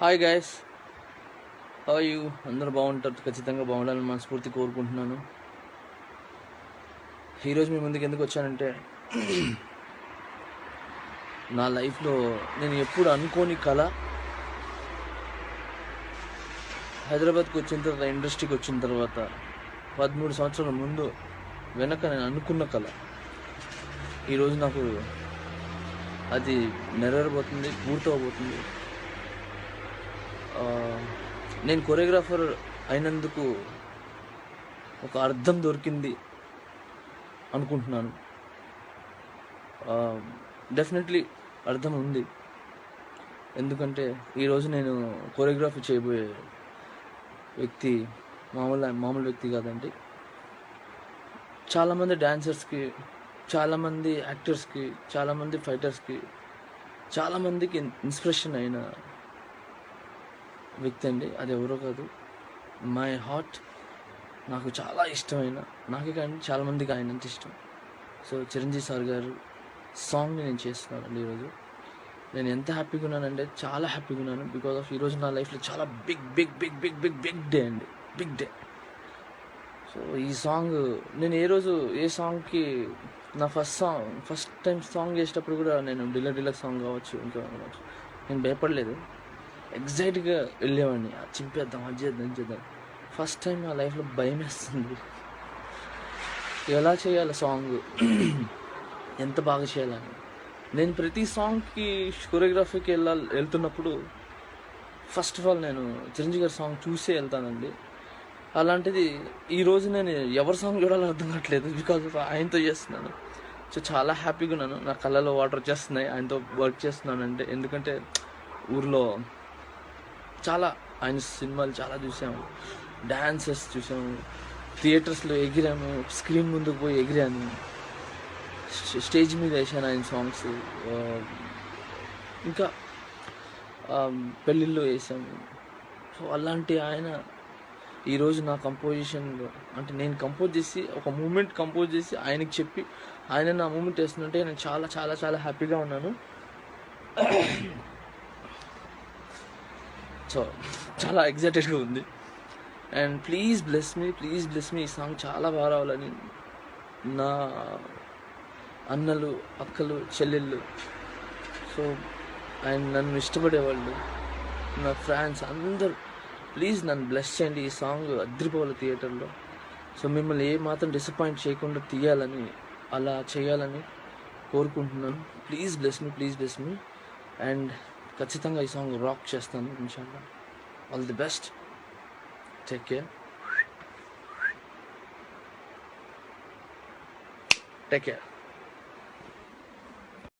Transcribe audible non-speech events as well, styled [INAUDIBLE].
Hi guys how you అందరూ బాగుంటారు. ఖచ్చితంగా బాగుండాలని మనస్ఫూర్తి కోరుకుంటున్నాను. ఈరోజు మీ ముందుకు ఎందుకు వచ్చానంటే నా లైఫ్లో నేను ఎప్పుడు అనుకోని కళ హైదరాబాద్కి వచ్చిన తర్వాత ఇండస్ట్రీకి వచ్చిన తర్వాత పదమూడు సంవత్సరాల ముందు వెనక నేను అనుకున్న కళ. ఈరోజు నాకు అది నెరవేరబోతుంది పూర్తవబోతుంది. నేను కొరియోగ్రాఫర్ అయినందుకు ఒక అర్థం దొరికింది అనుకుంటున్నాను. డెఫినెట్లీ అర్థం ఉంది. ఎందుకంటే ఈరోజు నేను కొరియోగ్రాఫీ చేయబోయే వ్యక్తి మామూలు మామూలు వ్యక్తి కాదండి. చాలామంది డాన్సర్స్కి చాలామంది యాక్టర్స్కి చాలామంది ఫైటర్స్కి చాలామందికి ఇన్స్పిరేషన్ అయిన వ్యక్తి అండి. అది ఎవరో కాదు. మై హార్ట్ నాకు చాలా ఇష్టమైన నాకే కానీ చాలామందికి ఆయన అంత ఇష్టం. సో చిరంజీవి సార్ గారు సాంగ్ని నేను చేస్తున్నానండి ఈరోజు. నేను ఎంత హ్యాపీగా ఉన్నానంటే చాలా హ్యాపీగా ఉన్నాను. బికాస్ ఆఫ్ ఈరోజు నా లైఫ్లో చాలా big big big big big big day అండి. బిగ్ డే సో ఈ సాంగ్ నేను ఏ రోజు ఏ సాంగ్కి నా first song first time song చేసేటప్పుడు కూడా నేను డిలర్ డిలర్ సాంగ్ కావచ్చు ఇంకా కావచ్చు. నేను భయపడలేదు. ఎగ్జైట్గా వెళ్ళేవాడిని. చింపేద్దాం అది చేద్దాం చేద్దాం. ఫస్ట్ టైం నా లైఫ్లో భయం వేస్తుంది. ఎలా చేయాలి సాంగ్ [CLEARS THROAT] ఎంత బాగా చేయాలని. నేను ప్రతి సాంగ్కి కొరియోగ్రఫీకి వెళ్ళాలి వెళ్తున్నప్పుడు ఫస్ట్ ఆఫ్ ఆల్ నేను చిరంజీవి గారి సాంగ్ చూసే వెళ్తానండి. అలాంటిది ఈరోజు నేను ఎవరి సాంగ్ చూడాలో అర్థం కావట్లేదు బికాజ్ ఆయనతో చేస్తున్నాను. సో చాలా హ్యాపీగా ఉన్నాను. నా కళ్ళలో వాటర్ వచ్చేస్తున్నాయి. ఆయనతో వర్క్ చేస్తున్నానంటే ఎందుకంటే ఊర్లో చాలా ఆయన సినిమాలు చాలా చూసాము. డ్యాన్సెస్ చూసాము. థియేటర్స్లో ఎగిరాము. స్క్రీన్ ముందుకు పోయి ఎగిరాను. స్టేజ్ మీద వేసాను ఆయన సాంగ్స్ um, ఇంకా um, పెళ్ళిళ్ళు వేసాము. సో అలాంటి ఆయన ఈరోజు నా కంపోజిషన్లో అంటే నేను కంపోజ్ చేసి ఒక మూమెంట్ కంపోజ్ చేసి ఆయనకి చెప్పి ఆయన నా మూమెంట్ వేస్తుంటే నేను చాలా చాలా చాలా హ్యాపీగా ఉన్నాను. సో చాలా ఎగ్జైటెడ్గా ఉంది. And please bless me please bless me ఈ సాంగ్ చాలా బాగా రావాలని నా అన్నలు అక్కలు చెల్లెళ్ళు సో అండ్ నన్ను ఇష్టపడేవాళ్ళు నా ఫ్రెండ్స్ అందరూ ప్లీజ్ నన్ను బ్లెస్ చేయండి. ఈ సాంగ్ అద్రిపోవాలి థియేటర్లో సో మిమ్మల్ని ఏ మాత్రం డిసప్పాయింట్ చేయకుండా తీయాలని అలా చేయాలని కోరుకుంటున్నాను. Please bless me please bless me and ఖచ్చితంగా ఈ సాంగ్ రాక్ చేస్తాను ఇన్షాల్లా. All the best take care take care